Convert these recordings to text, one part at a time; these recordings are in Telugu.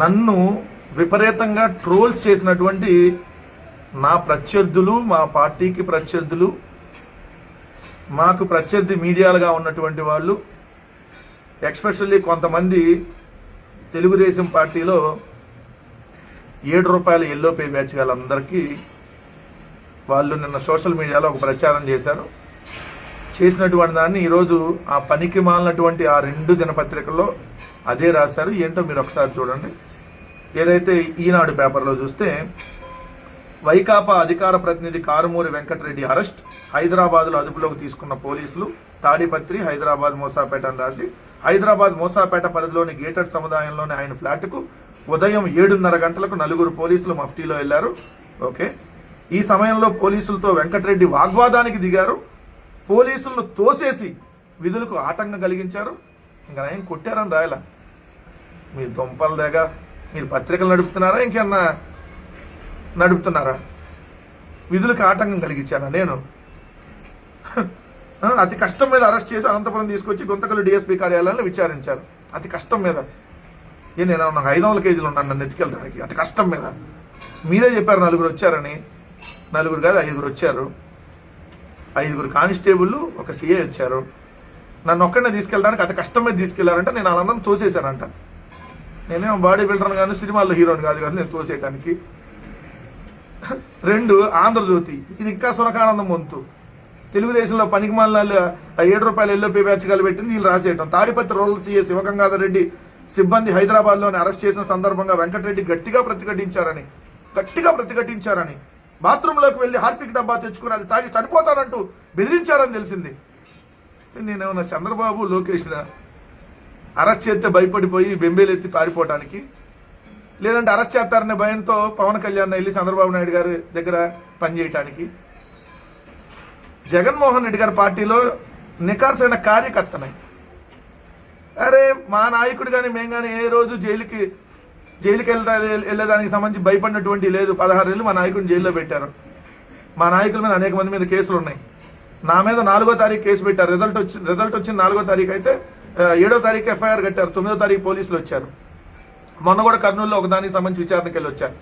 నన్ను విపరీతంగా ట్రోల్స్ చేసినటువంటి నా ప్రత్యర్థులు మా పార్టీకి ప్రత్యర్థులు మాకు ప్రత్యర్థి మీడియాలుగా ఉన్నటువంటి వాళ్ళు ఎక్స్పెషల్లీ కొంతమంది తెలుగుదేశం పార్టీలో ఏడు రూపాయల ఎల్లో పే బ్యాచ్ వాళ్ళందరికీ వాళ్ళు నిన్న సోషల్ మీడియాలో ఒక ప్రచారం చేశారు. చేసినటువంటి దాన్ని ఈరోజు ఆ పనికి మాలినటువంటి ఆ రెండు దినపత్రికల్లో అదే రాశారు. ఏంటో మీరు ఒకసారి చూడండి. ఏదైతే ఈనాడు పేపర్లో చూస్తే వైకాపా అధికార ప్రతినిధి కారుమూరి వెంకటరెడ్డి అరెస్ట్ హైదరాబాద్లో అదుపులోకి తీసుకున్న పోలీసులు తాడిపత్రి హైదరాబాద్ మోసాపేట అని రాసి హైదరాబాద్ మోసాపేట పరిధిలోని గేటెడ్ సముదాయంలోని ఆయన ఫ్లాట్కు ఉదయం ఏడున్నర గంటలకు నలుగురు పోలీసులు మఫ్టీలో వెళ్ళారు ఓకే. ఈ సమయంలో పోలీసులతో వెంకటరెడ్డి వాగ్వాదానికి దిగారు. పోలీసులను తోసేసి విధులకు ఆటంకం కలిగించారు. ఇంకా నయం కొట్టారని రాయలా. మీ దుంపల దగ్గ మీరు పత్రికలు నడుపుతున్నారా? ఇంకేమన్నా నడుపుతున్నారా? విధులకు ఆటంకం కలిగించానా నేను? అతి కష్టం మీద అరెస్ట్ చేసి అనంతపురం తీసుకొచ్చి గుంతకల్లు డిఎస్పీ కార్యాలయంలో విచారించారు. అతి కష్టం మీద. ఏ నేను నాకు ఐదు వందల కేజీలు ఉన్నాను నన్ను ఎత్తుకెళ్ళడానికి? అతి కష్టం మీద. మీరే చెప్పారు నలుగురు వచ్చారని. నలుగురు కాదు ఐదుగురు వచ్చారు. ఐదుగురు కానిస్టేబుల్ ఒక సీఏ వచ్చారు. నన్ను ఒక్కడనే తీసుకెళ్ళడానికి అతి కష్టం మీద తీసుకెళ్ళారంటే. నేను అనంతరం తోసేశానంట. నేనేమో బాడీ బిల్డర్ కానీ సినిమాల్లో హీరోని కాదు కదా నేను తోసేయడానికి రెండు ఆంధ్రజ్యోతి. ఇది ఇంకా సునకానందం వంతు. తెలుగుదేశంలో పనికి మాలిన ఏడు రూపాయలు ఎల్లో పే బ్యాచ్గాలు పెట్టింది వీళ్ళు రాసేయటం. తాడిపత్రి రూరల్ సీఏ శివగంగాధర్ రెడ్డి సిబ్బంది హైదరాబాద్లోని అరెస్ట్ చేసిన సందర్భంగా వెంకటరెడ్డి గట్టిగా ప్రతిఘటించారని గట్టిగా ప్రతిఘటించారని బాత్రూంలోకి వెళ్ళి హార్పిక్ డబ్బా తెచ్చుకుని అది తాగి చనిపోతానంటూ బెదిరించారని తెలిసింది. నేనేమన్నా చంద్రబాబు లోకేష్ అరెస్ట్ చేస్తే భయపడిపోయి బెంబేలెత్తి పారిపోవటానికి? లేదంటే అరెస్ట్ చేస్తారనే భయంతో పవన్ కళ్యాణ్ వెళ్ళి చంద్రబాబు నాయుడు గారి దగ్గర పనిచేయటానికి? జగన్మోహన్ రెడ్డి గారి పార్టీలో నికార్సైన కార్యకర్తనే. అరే మా నాయకుడు కానీ మేము కానీ ఏ రోజు జైలుకి జైలుకి వెళ్తా వెళ్ళేదానికి సంబంధించి భయపడినటువంటి లేదు. పదహారు ఏళ్ళు మా నాయకుడిని జైల్లో పెట్టారు. మా నాయకుల మీద అనేక మంది మీద కేసులు ఉన్నాయి నా మీద నాలుగో తారీఖు కేసు పెట్టారు. రిజల్ట్ వచ్చి రిజల్ట్ వచ్చిన నాలుగో తారీఖు అయితే ఏడో తారీఖు ఎఫ్ఐఆర్ కట్టారు తొమ్మిదో తారీఖు పోలీసులు వచ్చారు. మొన్న కూడా కర్నూలులో ఒకదానికి సంబంధించి విచారణకి వెళ్ళి వచ్చారు.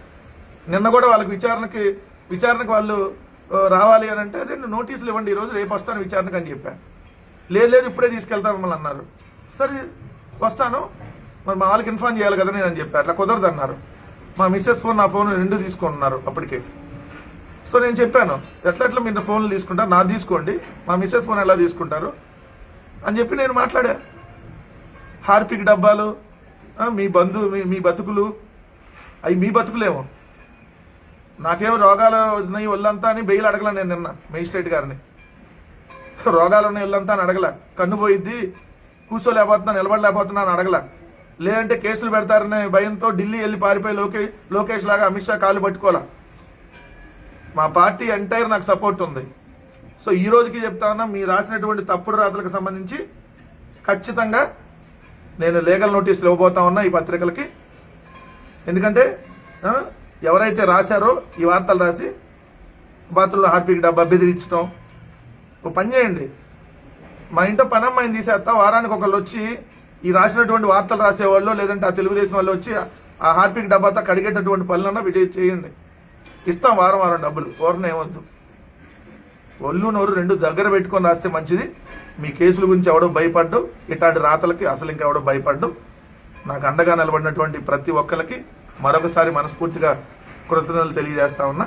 నిన్న కూడా వాళ్ళకి విచారణకి విచారణకు వాళ్ళు రావాలి అని అంటే అదే నోటీసులు ఇవ్వండి ఈ రోజు రేపు వస్తాను విచారణకు అని చెప్పాను లేదు లేదు ఇప్పుడే తీసుకెళ్తాను మిమ్మల్ని అన్నారు. సరే వస్తాను. మరి మా వాళ్ళకి ఇన్ఫార్మ్ చేయాలి కదా నేను అని చెప్పాను అట్లా కుదరదు అన్నారు. మా మిస్సెస్ ఫోన్ నా ఫోన్ రెండు తీసుకున్నారు అప్పటికే. సో నేను చెప్పాను ఎట్లా ఎట్లా మీరు ఫోన్లు తీసుకుంటారు? నా తీసుకోండి. మా మిస్సెస్ ఫోన్ ఎలా తీసుకుంటారు? అని చెప్పి నేను మాట్లాడా. హార్పిక్ డబ్బాలు మీ బంధు మీ మీ బతుకులు అవి మీ బతుకులేమో. నాకేమో రోగాలు ఉన్నాయి ఒళ్ళంతా అని బెయిల్ అడగల నేను నిన్న మేజిస్ట్రేట్ గారిని. రోగాలు ఉన్నాయి ఒళ్ళంతా అని అడగల. కన్ను పోయిద్ది కూర్చోలేకపోతున్నా నిలబడలేకపోతున్నా అని అడగల. లేదంటే కేసులు పెడతారనే భయంతో ఢిల్లీ వెళ్ళి పారిపోయి లోకే లోకేష్ లాగా అమిత్ షా కాళ్ళు పట్టుకోవాలా మా పార్టీ ఎంటైర్ నాకు సపోర్ట్ ఉంది. సో ఈ రోజుకి చెప్తా ఉన్నా మీరు రాసినటువంటి తప్పుడు రాతలకు సంబంధించి ఖచ్చితంగా నేను లీగల్ నోటీసులు ఇవ్వబోతా ఉన్నా ఈ పత్రికలకి. ఎందుకంటే ఎవరైతే రాశారో ఈ వార్తలు రాసి బాత్రూంలో హార్పిక్ డబ్బా బెదిరించడం ఒక పని చేయండి. మా ఇంట్లో పని అమ్మాయిని తీసేస్తా వారానికి ఒకళ్ళు వచ్చి ఈ రాసినటువంటి వార్తలు రాసేవాళ్ళు లేదంటే ఆ తెలుగుదేశం వాళ్ళు వచ్చి ఆ హార్పిక్ డబ్బాతో కడిగేటటువంటి పనులన్నా విజయ్ చేయండి. ఇస్తాం వారం వారం డబ్బులు ఓరన ఏమొద్దు. ఒళ్ళు నోరు రెండు దగ్గర పెట్టుకొని రాస్తే మంచిది. మీ కేసుల గురించి ఎవడో భయపడ్డు ఇట్లాంటి రాతలకి అసలు ఇంకా ఎవడో భయపడ్డు. నాకు అండగా నిలబడినటువంటి ప్రతి ఒక్కరికి మరొకసారి మనస్ఫూర్తిగా కృతజ్ఞతలు తెలియజేస్తా ఉన్నా.